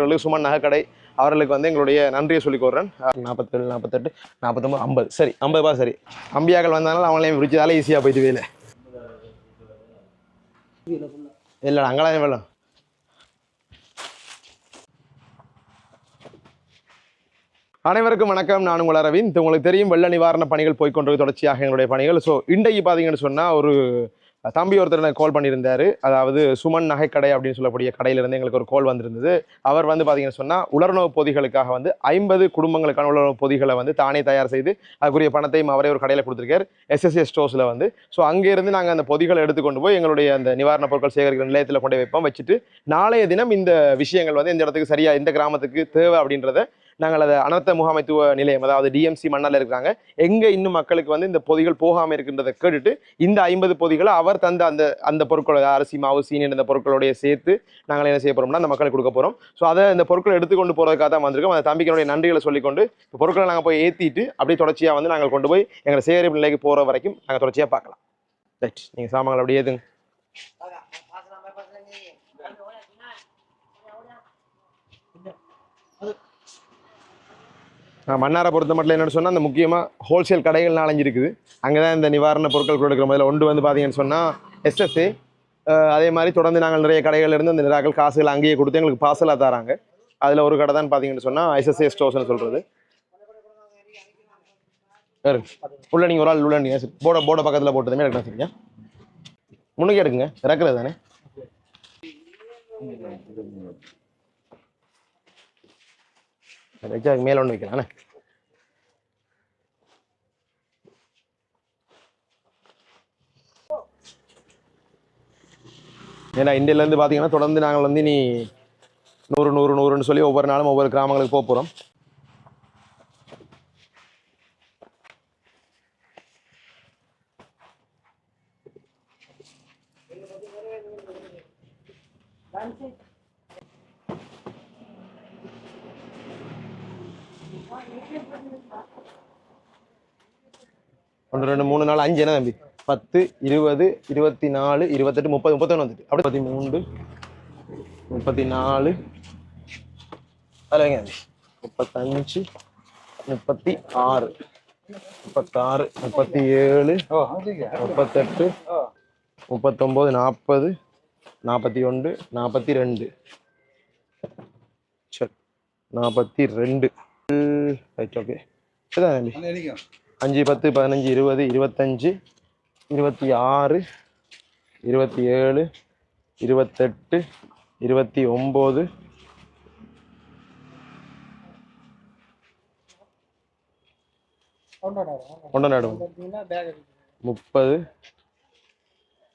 அவர்களுக்கு சுமன் நகைக்கடை அவர்களுக்கு வந்து எங்களுடைய நன்றியை சொல்லிக் கொள்கிறேன் நாற்பத்தேழு நாற்பத்தெட்டு நாற்பத்தொம்பது ஐம்பது. சரி ஐம்பது ரூபா சரி. அம்பியாக்கள் வந்தாலும் அவங்களையும் பிடிச்சதால ஈஸியாக போயிட்டு வேலை. இல்லை அங்கெல்லாம் வேணும். அனைவருக்கும் வணக்கம். நான் உங்கள் அரவிந்த். உங்களுக்கு தெரியும் வெள்ள நிவாரண பணிகள் போய்க்கொண்டு தொடர்ச்சியாக எங்களுடைய பணிகள். ஸோ இன்றைக்கு பார்த்தீங்கன்னு சொன்னால் ஒரு தம்பி ஒருத்தர் எனக்கு கால் பண்ணியிருந்தாரு. அதாவது சுமன் நகைக்கடை அப்படின்னு சொல்லக்கூடிய கடையிலிருந்து எங்களுக்கு ஒரு கால் வந்திருந்தது. அவர் வந்து பார்த்தீங்கன்னு சொன்னால் உலர்ணவு பொதிகளுக்காக வந்து ஐம்பது குடும்பங்களுக்கான உலர்ணவு பொதிகளை வந்து தானே தயார் செய்து அதுக்குரிய பணத்தையும் அவரே ஒரு கடையில் கொடுத்துருக்காரு எஸ்எஸ்எஸ் ஸ்டோர்ஸில் வந்து. ஸோ அங்கேருந்து நாங்கள் அந்த பொதிகளை எடுத்துக்கொண்டு போய் எங்களுடைய அந்த நிவாரணப் பொருட்கள் சேகரிக்கிற நிலையத்தில் கொண்டு வைப்போம் வச்சுட்டு நாளைய தினம் இந்த விஷயங்கள் வந்து இந்த இடத்துக்கு சரியாக இந்த கிராமத்துக்கு தேவை அப்படின்றத நாங்கள் அதை அனர்த்த முகாமைத்துவ நிலையம் அதாவது டிஎம்சி மண்ணால் இருக்கிறாங்க. எங்கே இன்னும் மக்களுக்கு வந்து இந்த பொதிகள் போகாமல் இருக்கின்றதை கேட்டுட்டு இந்த ஐம்பது பொதிகளை அவர் தந்த அந்த அந்த பொருட்களோட அரிசி மாவு சீனி இந்த பொருட்களோடைய சேர்த்து நாங்கள் என்ன செய்ய போகிறோம்னா அந்த மக்களுக்கு கொடுக்க போகிறோம் ஸோ அதை இந்த பொருட்களை எடுத்துக்கொண்டு போகிறதுக்காக தான் வந்திருக்கோம். அந்த தம்பிக்கினுடைய நன்றிகளை சொல்லிக்கொண்டு இந்த பொருட்களை நாங்கள் போய் ஏற்றிட்டு அப்படியே தொடர்ச்சியாக வந்து நாங்கள் கொண்டு போய் எங்களை சேகரிப்பு நிலைக்கு போகிற வரைக்கும் நாங்கள் தொடர்ச்சியாக பார்க்கலாம். ரைட் நீங்கள் சாமான்கள் அப்படியே ஏதுங்க நான் மன்னாரை பொறுத்த மட்டும் என்னென்னு சொன்னால் அந்த முக்கியமாக ஹோல்சேல் கடைகள் நாலஞ்சு இருக்குது அங்கே தான் இந்த நிவாரண பொருட்கள் கொடுக்குற முதல்ல ஒன்று வந்து பார்த்தீங்கன்னு சொன்னால் எஸ்எஸ்ஏ அதே மாதிரி தொடர்ந்து நாங்கள் நிறைய கடைகள் இருந்து அந்த நிராக்கள் காசுகள் அங்கேயே கொடுத்து எங்களுக்கு பார்சலாக தராங்க. அதில் ஒரு கடை தான் பார்த்தீங்கன்னு சொன்னால் எஸ்எஸ்ஏ ஸ்டோர்ஸ்னு சொல்கிறது உள்ள நீங்கள் ஒரு ஆள் உள்ள நீங்கள் போட போட பக்கத்தில் போட்டதுமே எடுக்கலாம் சரிங்க முன்னுக்கே எடுக்குங்க. இறக்குறது தானே? வச்சு அதுக்கு மேலே ஒன்று வைக்கலாண்ணே ஏன்னா இந்தியிலேருந்து பார்த்தீங்கன்னா தொடர்ந்து நாங்கள் வந்து நீ நூறு நூறு நூறுன்னு சொல்லி ஒவ்வொரு நாளும் ஒவ்வொரு கிராமங்களுக்கு போக போகிறோம் ஒன்று ரெண்டு மூணு நாலு அஞ்சு என்ன தம்பி? பத்து இருபது இருபத்தி நாலு இருபத்தெட்டு முப்பது முப்பத்தொன்று வந்துட்டு. அப்படி முப்பத்தி மூன்று முப்பத்தி நாலு அதில் வைங்க தம்பி? முப்பத்தஞ்சு முப்பத்தி ஆறு முப்பத்தாறு முப்பத்தி ஏழு முப்பத்தெட்டு முப்பத்தொம்போது நாற்பது நாற்பத்தி ஒன்று நாற்பத்தி ரெண்டு. சரி நாற்பத்தி ரெண்டு. Right okay. சரிதான் தம்பி அஞ்சு பத்து பதினஞ்சு இருபது இருபத்தஞ்சு இருபத்தி ஆறு இருபத்தி ஏழு இருபத்தெட்டு இருபத்தி ஒம்பது. நடுவோம் முப்பது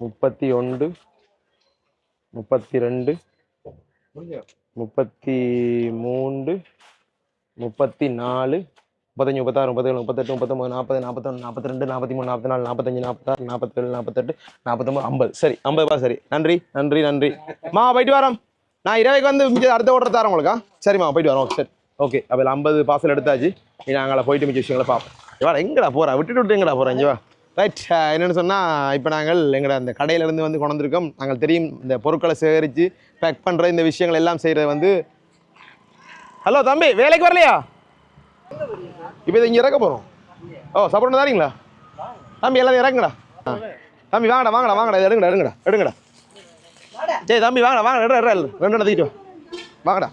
முப்பத்தி ஒன்று முப்பத்தி ரெண்டு முப்பத்தி மூன்று முப்பத்தி நாலு முப்பத்தஞ்சு முப்பத்தாறு முப்பத்தேழு முப்பத்தெட்டு முப்பத்தொம்பது நாற்பது நாற்பத்தொன்று நாற்பத்தி ரெண்டு நாற்பத்தி மூணு நாற்பத்தி நாலு நாற்பத்தஞ்சு நாற்பத்தாறு நாற்பத்தேழு நாற்பத்தெட்டு நாற்பத்தொம்பது ஐம்பது. சரி ஐம்பது ரூபா சரி. நன்றி நன்றி நன்றி. மா போயிட்டு வரோம். நான் இரவைக்கு வந்து மிச்சம் அடுத்த ஓட்டர் தரேன் உங்களுக்கா சரிம்மா போயிட்டு வரோம். சரி ஓகே. அப்போ ஐம்பது பார்சல் எடுத்தாச்சு. நீ நாங்கள போயிட்டு மிச்ச விஷயங்களை பார்ப்போம் இவா எங்கடா போகிறா விட்டுட்டு விட்டு எங்கடா போகிறேன் இங்கே ரைட் என்னென்னு சொன்னால் இப்போ நாங்கள் எங்களோட அந்த கடையிலேருந்து வந்து கொண்டிருக்கோம் நாங்கள் தெரியும் இந்த பொருட்களை சேகரித்து பேக் பண்ணுற இந்த விஷயங்கள் எல்லாம் செய்கிறது வந்து ஹலோ தம்பி வேலைக்கு வரலையா? இப்போ இதை இங்கே இறக்க போகிறோம் ஓ சாப்பிட தானீங்களா? தம்பி எல்லாத்தையும் இறங்குடா தம்பி வாங்கடா வாங்கடா வாங்கடா எடுங்கடா எடுங்கடா எடுங்கடா. சரி தம்பி வாங்கடா வாங்கடா எடுற எடு ரெண்டு இடம் தூக்கிட்டு வாங்கடா.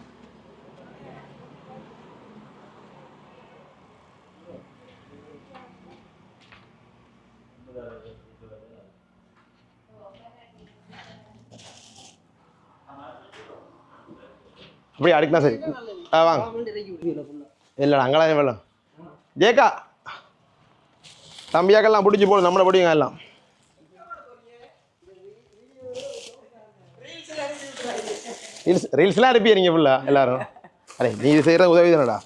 அப்படியே அடுக்கினா சரி. ஆ வாங்க இல்லைடா அங்கெல்லாம் வேணும் ஜேக்கா தம்பியாக்கெல்லாம் பிடிச்சி போகணும் நம்மளை பிடிங்க எல்லாம் ரீல்ஸ் ரீல்ஸ்லாம் அனுப்பிடுறீங்க ஃபுல்லாக எல்லாரும் அரே நீ செய்கிற உதவி தானடா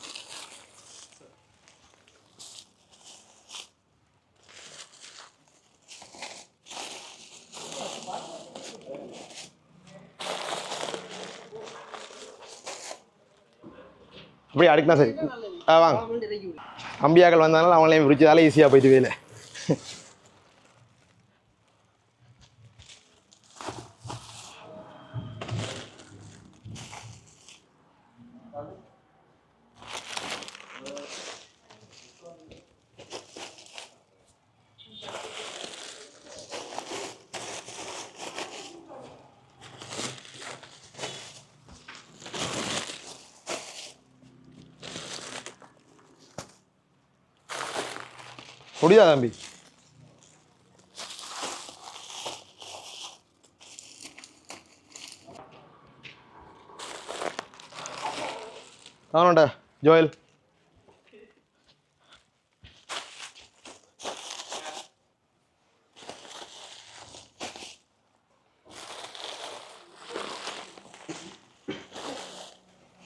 அப்படியே அடுக்கினா சரி. ஆ வாங்க. அம்பியாக்கள் வந்தாலும் அவங்களையும் பிடிச்சதால ஈஸியாக போயிட்டு வேலை. முடியா தம்பி ஆமாண்டா ஜோயல்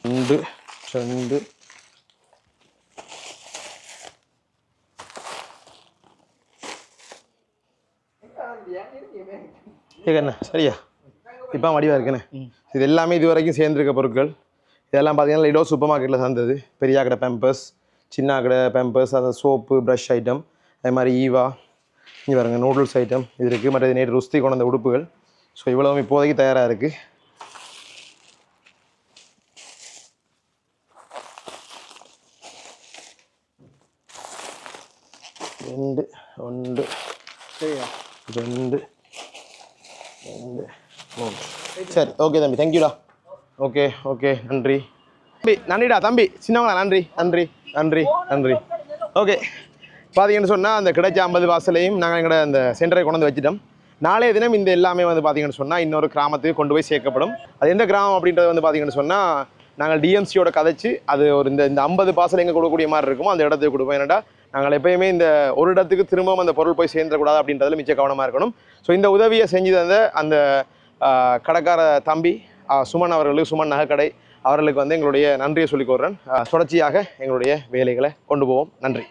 ரெண்டு ரெண்டு கேட்கண்ணே சரியா? இப்போ வடிவாக இருக்குண்ணே இது எல்லாமே இது வரைக்கும் சேர்ந்துருக்க பொருட்கள். இதெல்லாம் பார்த்தீங்கன்னா லிடோ சூப்பர் மார்க்கெட்டில் சேர்ந்தது. பெரியா கடை பேம்பர்ஸ் சின்ன கடை பேம்பர்ஸ் அந்த சோப்பு ப்ரஷ் ஐட்டம் அதே மாதிரி ஈவா இங்கே பாருங்க நூடுல்ஸ் ஐட்டம் இது இருக்குது மற்றது நேற்று ருஸ்தி கொண்ட உடுப்புகள். ஸோ இவ்வளவும் இப்போதைக்கு தயாராக இருக்குது ரெண்டு ஒன்று. ரெண்டு. சரி ஓகே தம்பி. தேங்க்யூடா ஓகே ஓகே நன்றி. தம்பி நன்றிடா தம்பி. சின்னவங்களா? நன்றி நன்றி நன்றி நன்றி. ஓகே பார்த்தீங்கன்னு சொன்னால் அந்த கிடைச்ச ஐம்பது வாசலையும் நாங்கள் எங்களோட அந்த சென்டரை கொண்டு வந்து வச்சுட்டோம். நாளைய தினம் இந்த எல்லாமே வந்து பார்த்தீங்கன்னு சொன்னால் இன்னொரு கிராமத்துக்கு கொண்டு போய் சேர்க்கப்படும். அது எந்த கிராமம் அப்படின்றது வந்து பார்த்தீங்கன்னு சொன்னால் நாங்கள் டிஎம்சியோட கதைச்சு அது ஒரு இந்த இந்த ஐம்பது பார்சல் எங்கே கொடுக்கக்கூடிய மாதிரி இருக்குமோ அந்த இடத்துக்கு கொடுப்போம். ஏன்னாடா நாங்கள் எப்பயுமே இந்த ஒரு இடத்துக்கு திரும்பவும் அந்த பொருள் போய் சேர்ந்துடக்கூடாது அப்படின்றதுல மிச்ச கவனமாக இருக்கணும். ஸோ இந்த உதவியை செஞ்சு தந்த அந்த கடைக்கார தம்பி சுமன் அவர்களுக்கு சுமன் நகைக்கடை அவர்களுக்கு வந்து எங்களுடைய நன்றியை சொல்லிக் கொள்கிறேன் தொடர்ச்சியாக எங்களுடைய வேலைகளை கொண்டு போவோம். நன்றி.